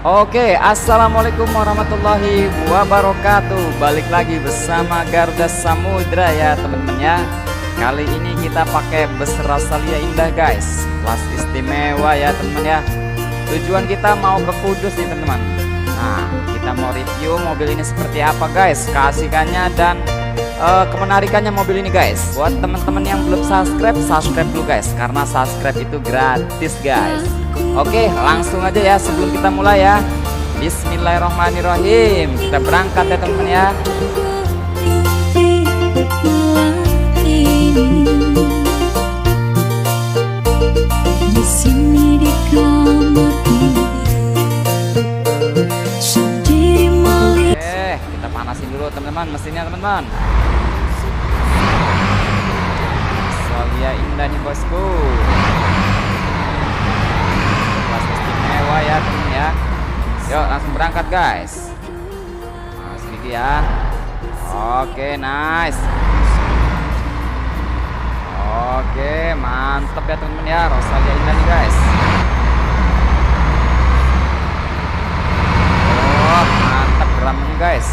Oke, assalamualaikum warahmatullahi wabarakatuh. Balik lagi bersama Garuda Samudra ya teman-teman ya. Kali ini kita pakai bus Rosalia Indah guys. Kelas istimewa ya teman-teman ya. Tujuan kita mau ke Kudus nih teman-teman. Nah, kita mau review mobil ini seperti apa guys, keasikannya dan uh, kemenarikannya mobil ini guys. Buat teman-teman yang belum subscribe, subscribe dulu guys, karena subscribe itu gratis guys. Oke langsung aja ya sebelum kita mulai ya. Bismillahirrohmanirrohim Kita berangkat ya teman-teman ya. Kita panasin dulu teman-teman mesinnya teman-teman. Soalnya indah nih bosku bawah ya temen ya. Yuk langsung berangkat guys. Nah, sedikit ya. Oke nice. Oke mantep ya temen ya. Rosalia indah nih guys. Oh mantep geramnya guys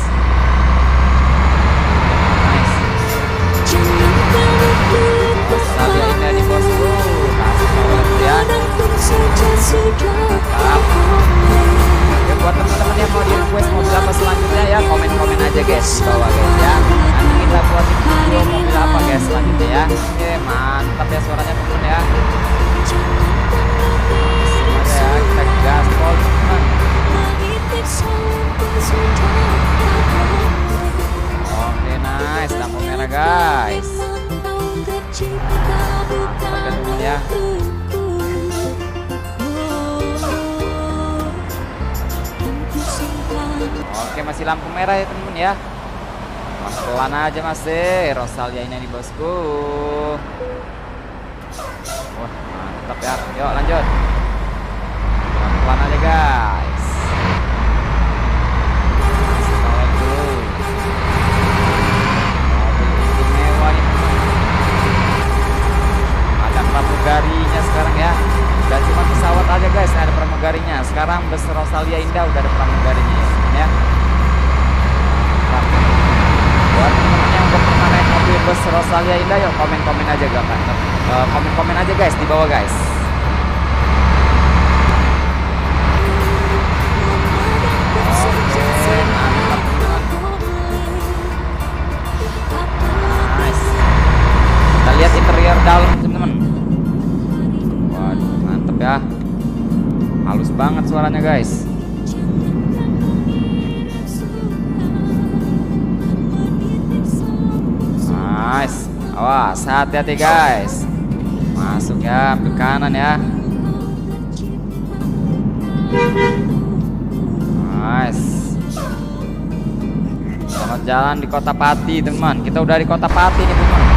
guys. Ya teman ya. Oke masih lampu merah ya temen ya. Pelan aja masih Rosalia ini nih bosku. Wah mantap ya. Yuk lanjut. Pelan-pelan aja guys pramugarinya Sekarang bus Rosalia Indah udah ada pramugarinya ya. Buat teman-teman yang udah pernah naik mobil bus Rosalia Indah yuk komen-komen aja gak kan komen-komen aja guys di bawah guys. Oke, mantap. Kita lihat interior dalam Waduh mantep ya Halus banget suaranya guys Nice. Awas, hati-hati guys. Masuk ya, ambil kanan ya. Nice. Selamat jalan di Kota Pati, teman. Kita udah di Kota Pati nih, teman.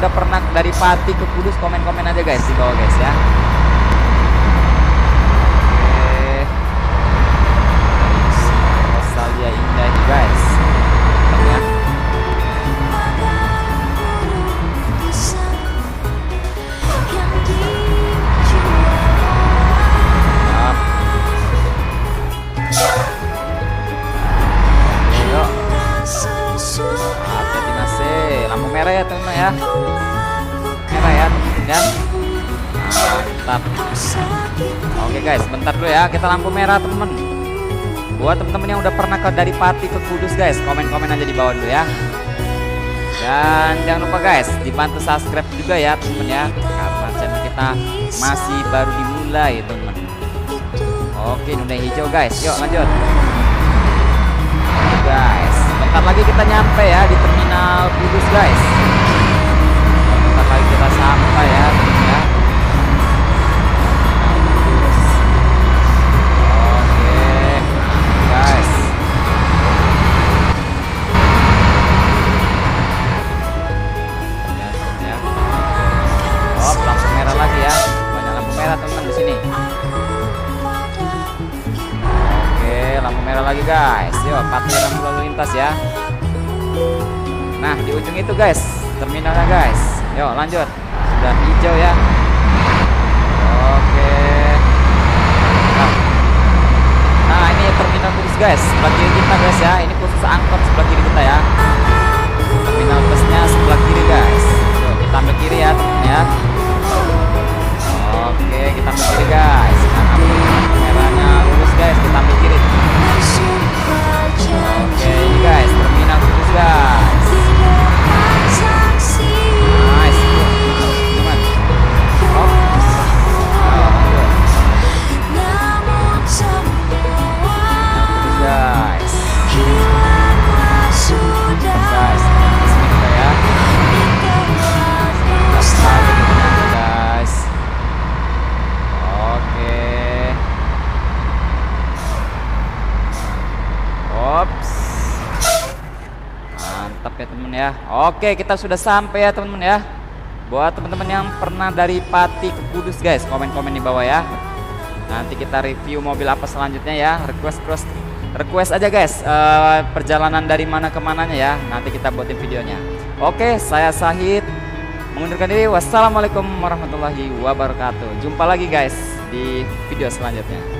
udah pernah dari Pati ke Kudus komen-komen aja guys di bawah guys ya. Mantap. Oke guys, bentar dulu ya. Kita lampu merah teman-teman. Buat teman-teman yang udah pernah ke dari Pati ke Kudus guys, komen-komen aja di bawah dulu ya. Dan jangan lupa guys, dibantu subscribe juga ya teman-teman ya. Karena channel kita masih baru dimulai teman-teman. Oke, udah hijau guys. Yuk lanjut. Guys, bentar lagi kita nyampe ya di terminal Kudus guys. Bentar lagi kita sampai ya, guys. Yuk, lampu lalu lintas ya. Nah, di ujung itu guys, terminalnya guys. Yuk, lanjut. Sudah hijau ya. Oke. Nah, Nah, ini terminal khusus guys, sebelah kiri kita guys ya. Ini khusus angkot sebelah kiri kita ya. Terminal busnya sebelah kiri guys. Yuk, kita ambil kiri ya, ya. Oke, kita ambil kiri guys. Mantap ya. Oke, kita sudah sampai ya teman-teman ya. Buat teman-teman yang pernah dari Pati ke Kudus guys, komen-komen di bawah ya. Nanti kita review mobil apa selanjutnya ya. Request request request aja guys eh, perjalanan dari mana ke mananya ya. Nanti kita buatin videonya. Oke, saya Sahid mengundurkan diri. Wassalamualaikum warahmatullahi wabarakatuh. Jumpa lagi guys di video selanjutnya.